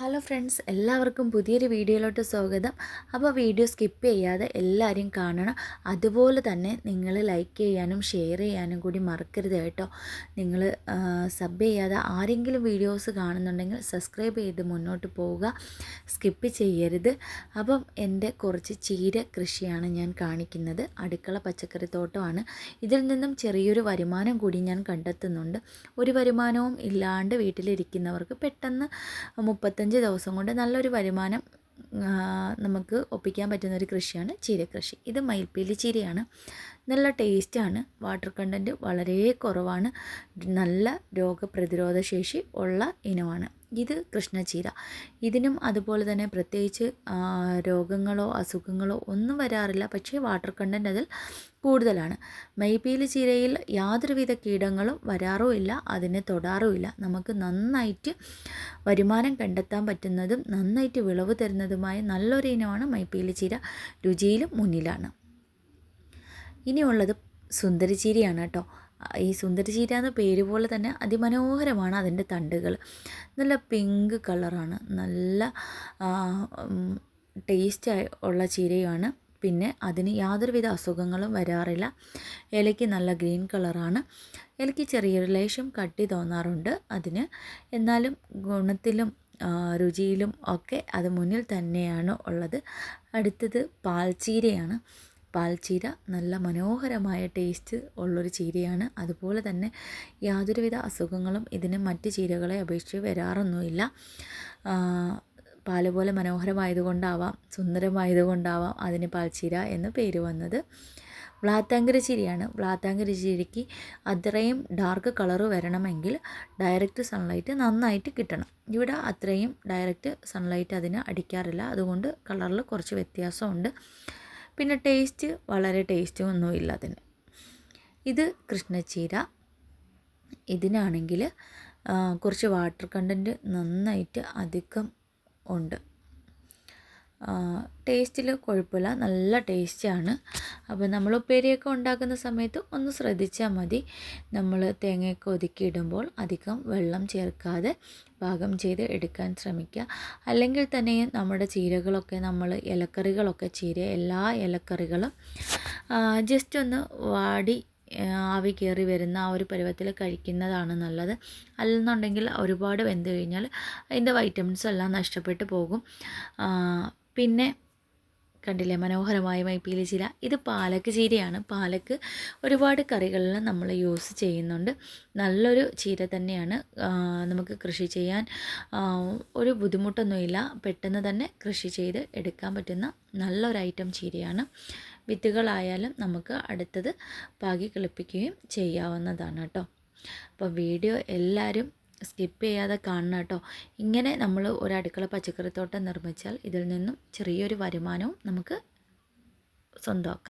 Hello friends എല്ലാവർക്കും പുതിയൊരു വീഡിയോയിലോട്ട് സ്വാഗതം. അപ്പോൾ വീഡിയോ സ്കിപ്പ് ചെയ്യാതെ എല്ലാവരും കാണണം. അതുപോലെ തന്നെ നിങ്ങൾ ലൈക്ക് ചെയ്യാനും ഷെയർ ചെയ്യാനും കൂടി മറക്കരുത് കേട്ടോ. നിങ്ങൾ സബ് ചെയ്യാതെ ആരെങ്കിലും വീഡിയോസ് കാണുന്നുണ്ടെങ്കിൽ സബ്സ്ക്രൈബ് ചെയ്ത് മുന്നോട്ട് പോവുക. സ്കിപ്പ് ചെയ്യരുത്. അപ്പം എന്റെ കുറച്ച് ചീര കൃഷിയാണ് ഞാൻ കാണിക്കുന്നത്. അടുക്കള പച്ചക്കറി തോട്ടമാണ്. ഇതിൽ നിന്നും ചെറിയൊരു വരുമാനം കൂടി ഞാൻ കണ്ടെത്തുന്നുണ്ട്. ഒരു വരുമാനവും ഇല്ലാണ്ട് വീട്ടിലിരിക്കുന്നവർക്ക് പെട്ടെന്ന് മുപ്പത്തഞ്ച് അഞ്ച് ദിവസം കൊണ്ട് നല്ലൊരു വരുമാനം നമുക്ക് ഒപ്പിക്കാൻ പറ്റുന്ന ഒരു കൃഷിയാണ് ചീരകൃഷി ഇത് മയിൽപ്പീലി ചീരയാണ്. നല്ല ടേസ്റ്റാണ് വാട്ടർ കണ്ടന്റ് വളരെ കുറവാണ്. നല്ല രോഗപ്രതിരോധ ശേഷി ഉള്ള ഇനമാണ്. ഇത് കൃഷ്ണചീര. ഇതിനും അതുപോലെ തന്നെ പ്രത്യേകിച്ച് രോഗങ്ങളോ അസുഖങ്ങളോ ഒന്നും വരാറില്ല. പക്ഷേ വാട്ടർ കണ്ടന്റ് അതിൽ കൂടുതലാണ്. മൈപ്പീലി ചീരയിൽ യാതൊരുവിധ കീടങ്ങളും വരാറുമില്ല അതിനെ തൊടാറുമില്ല നമുക്ക് നന്നായിട്ട് വരുമാനം കണ്ടെത്താൻ പറ്റുന്നതും നന്നായിട്ട് വിളവ് തരുന്നതുമായ നല്ലൊരു ഇനമാണ് മൈപ്പീലി ചീര. രുചിയിലും മുന്നിലാണ്. ഇനിയുള്ളത് സുന്ദരിച്ചീരയാണ് കേട്ടോ. ഈ സുന്ദരചീര എന്ന പേര് പോലെ തന്നെ അതിമനോഹരമാണ് അതിന്റെ തണ്ടുകൾ. നല്ല പിങ്ക് കളറാണ്. നല്ല ടേസ്റ്റ് ഉള്ള ചീരയാണ്. പിന്നെ അതിന് യാതൊരുവിധ അസുഖങ്ങളും വരാറില്ല. ഇലയ്ക്ക് നല്ല ഗ്രീൻ കളറാണ്. ഇലയ്ക്ക് ചെറിയൊരു ലേശം കട്ടി തോന്നാറുണ്ട് അതിന്. എന്നാലും ഗുണത്തിലും രുചിയിലും ഒക്കെ അത് മുന്നിൽ തന്നെയാണ് ഉള്ളത്. അടുത്തത് പാൽച്ചീരയാണ്. പാൽച്ചീര നല്ല മനോഹരമായ ടേസ്റ്റ് ഉള്ളൊരു ചീരയാണ്. അതുപോലെ തന്നെ യാതൊരുവിധ അസുഖങ്ങളും ഇതിന് മറ്റ് ചീരകളെ അപേക്ഷിച്ച് വരാറൊന്നുമില്ല. പാൽ പോലെ മനോഹരമായതുകൊണ്ടാവാം സുന്ദരമായതുകൊണ്ടാവാം അതിന് പാൽച്ചീര എന്ന് പേര് വന്നത്. വ്ളാത്താങ്കര ചീരയാണ്. വ്ളാത്താങ്കര ചീരയ്ക്ക് അത്രയും ഡാർക്ക് കളറ് വരണമെങ്കിൽ ഡയറക്റ്റ് സൺലൈറ്റ് നന്നായിട്ട് കിട്ടണം. ഇവിടെ അത്രയും ഡയറക്റ്റ് സൺലൈറ്റ് അതിന് അടിക്കാറില്ല. അതുകൊണ്ട് കളറിൽ കുറച്ച് വ്യത്യാസമുണ്ട്. പിന്നെ ടേസ്റ്റ് വളരെ ടേസ്റ്റ് ഒന്നുമില്ല അതിന് ഇത് കൃഷ്ണച്ചീര. ഇതിനാണെങ്കിൽ കുറച്ച് വാട്ടർ കണ്ടന്റ് നന്നായിട്ട് അധികം ഉണ്ട്. ടേസ്റ്റിൽ കുഴപ്പമില്ല നല്ല ടേസ്റ്റാണ് അപ്പോൾ നമ്മൾ ഉപ്പേരിയൊക്കെ ഉണ്ടാക്കുന്ന സമയത്ത് ഒന്ന് ശ്രദ്ധിച്ചാൽ മതി. നമ്മൾ തേങ്ങയൊക്കെ ഒതുക്കിയിടുമ്പോൾ അധികം വെള്ളം ചേർക്കാതെ പാകം ചെയ്ത് എടുക്കാൻ ശ്രമിക്കുക. അല്ലെങ്കിൽ തന്നെ നമ്മുടെ ചീരകളൊക്കെ നമ്മൾ ഇലക്കറികളൊക്കെ ചീര എല്ലാ ഇലക്കറികളും ജസ്റ്റ് ഒന്ന് വാടി ആവി കയറി വരുന്ന ആ ഒരു പരുവത്തിൽ കഴിക്കുന്നതാണ് നല്ലത്. അല്ലെന്നുണ്ടെങ്കിൽ ഒരുപാട് വെന്ത് കഴിഞ്ഞാൽ അതിന്റെ വൈറ്റമിൻസ് എല്ലാം നഷ്ടപ്പെട്ടു പോകും. പിന്നെ കണ്ടില്ലേ മനോഹരമായ മൈപ്പീലി ചീര ഇത് പാലക്ക് ചീരയാണ്. പാലക്ക് ഒരുപാട് കറികളിൽ നമ്മൾ യൂസ് ചെയ്യുന്നുണ്ട്. നല്ലൊരു ചീര തന്നെയാണ്. നമുക്ക് കൃഷി ചെയ്യാൻ ഒരു ബുദ്ധിമുട്ടൊന്നുമില്ല. പെട്ടെന്ന് തന്നെ കൃഷി ചെയ്ത് എടുക്കാൻ പറ്റുന്ന നല്ലൊരു ഐറ്റം ചീരയാണ്. വിത്തുകളായാലും നമുക്ക് അടുത്തത് പാകി കിളിപ്പിക്കുകയും ചെയ്യാവുന്നതാണ് കേട്ടോ. അപ്പോൾ വീഡിയോ എല്ലാവരും സ്കിപ്പ് ചെയ്യാതെ കാണണം കേട്ടോ. ഇങ്ങനെ നമ്മൾ ഒരു അടുക്കള പച്ചക്കറിത്തോട്ടം നിർമ്മിച്ചാൽ ഇതിൽ നിന്നും ചെറിയൊരു വരുമാനവും നമുക്ക് സ്വന്തമാക്കാം.